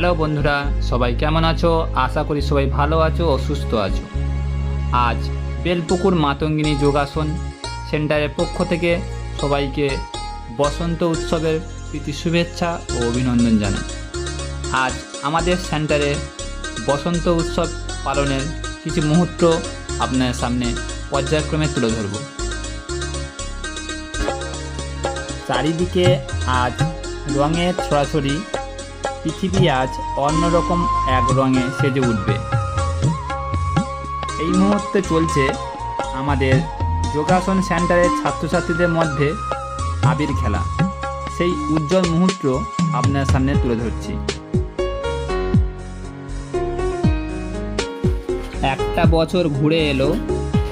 Hello বন্ধুরা, সবাই কেমন আছো? আশা করি সবাই ভালো আছো ও সুস্থ আছো। আজ বেলপুকুর মাতঙ্গিনী যোগাসন সেন্টারের পক্ষ থেকে সবাইকে বসন্ত উৎসবের প্রীতি শুভেচ্ছা ও অভিনন্দন জানাই। আজ আমাদের সেন্টারে বসন্ত উৎসব পালনের কিছু মুহূর্ত আপনার সামনে পর্যায়ক্রমে তুলে ধরব। চারিদিকে আজ রঙের ছড়াছড়ি পৃথিবী আজ অন্যরকম এক রঙে সেজে উঠবে। এই মুহূর্তে চলছে আমাদের যোগাসন সেন্টারের ছাত্রছাত্রীদের মধ্যে আবির খেলা। সেই উজ্জ্বল মুহূর্ত আপনার সামনে তুলে ধরছি। একটা বছর ঘুরে এলো,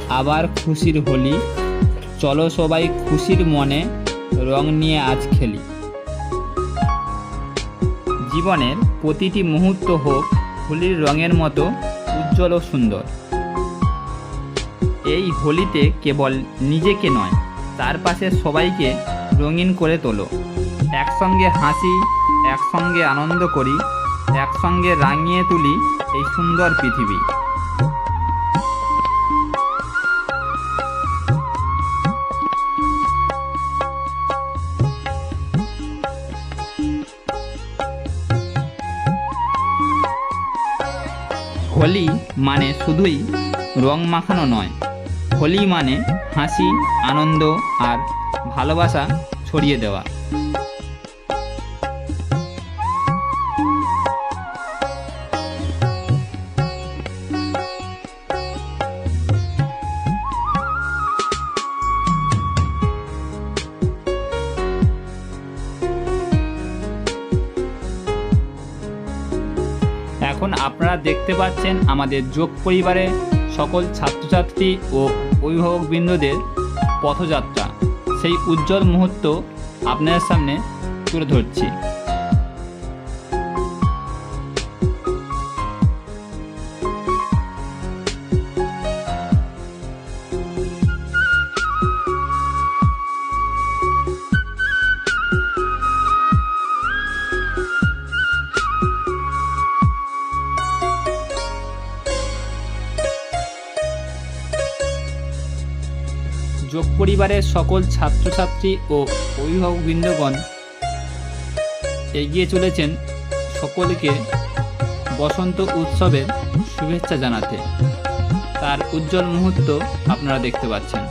আবার খুশির হোলি। চলো সবাই খুশির মনে রং নিয়ে আজ খেলি। জীবনের প্রতিটি মুহূর্ত হোক হোলির রঙের মতো উজ্জ্বল ও সুন্দর। এই হোলিতে কেবল নিজেকে নয়, তার পাশে সবাইকে রঙিন করে তোলো। একসঙ্গে হাসি, একসঙ্গে আনন্দ করি, একসঙ্গে রাঙিয়ে তুলি এই সুন্দর পৃথিবী। হোলি মানে শুধুই রং মাখানো নয়। হোলি মানে হাসি আনন্দ আর ভালোবাসা ছড়িয়ে দেওয়া। এখন আপনারা দেখতে পাচ্ছেন আমাদের যোগ পরিবারে সকল ছাত্রছাত্রী ও অভিভাবকবৃন্দদের পথযাত্রা। সেই উজ্জ্বল মুহূর্ত আপনাদের সামনে তুলে ধরছি। যোগ পরিবারের সকল ছাত্রছাত্রী ও অভিভাবকবৃন্দগণ এগিয়ে চলেছেন সকলকে বসন্ত উৎসবের শুভেচ্ছা জানাতে। তার উজ্জ্বল মুহূর্ত আপনারা দেখতে পাচ্ছেন।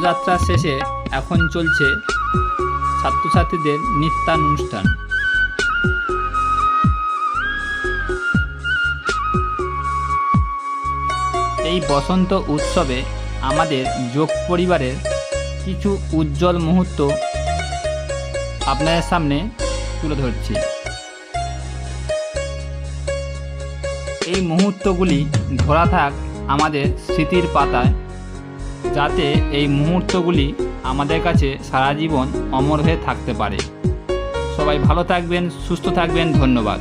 পথযাত্রা শেষে এখন চলছে ছাত্রছাত্রীদের নৃত্যানুষ্ঠান। এই বসন্ত উৎসবে আমাদের যোগ পরিবারের কিছু উজ্জ্বল মুহূর্ত আপনাদের সামনে তুলে ধরছি। এই মুহূর্তগুলি ধরা থাক আমাদের স্মৃতির পাতায়। যাতে এই মুহূর্তগুলি আমাদের কাছে সারা জীবন অমর হয়ে থাকতে পারে। সবাই ভালো থাকবেন, সুস্থ থাকবেন, ধন্যবাদ।